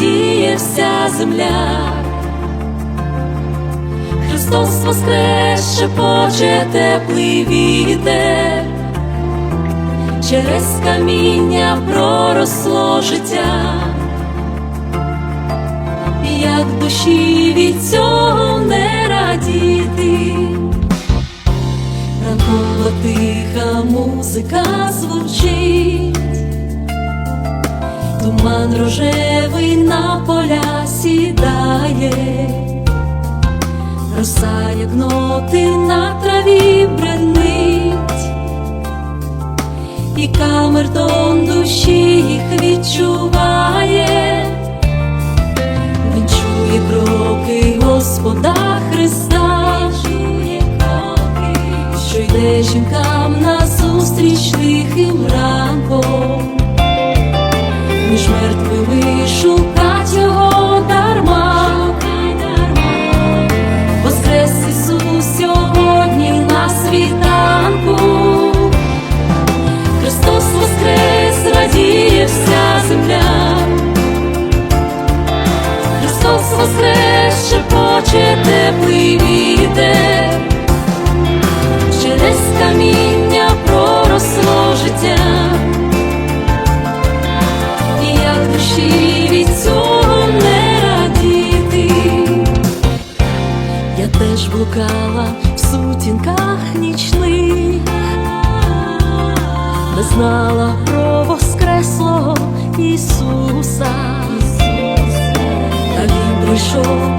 радіє вся земля. Христос воскрес, шепоче теплий вітер, через каміння проросло життя, як душі від цього не радіти, ранкова тиха музика звучить, туман рожевий на поля сідає. Роса, як ноти на траві бренить, і камертон душі їх відчуває, він чує кроки Господа Христа, чує кроки, що йде жінкам на зустріч тихим ранком, між мертвими шукать його дарма. Воскрес Ісус сьогодні на світанку, Христос Воскрес, радіє вся земля, Христос Воскрес, шепоче теплий вітер, блукала в сутінках нічних, не знала про воскреслого Ісуса, та він прийшов,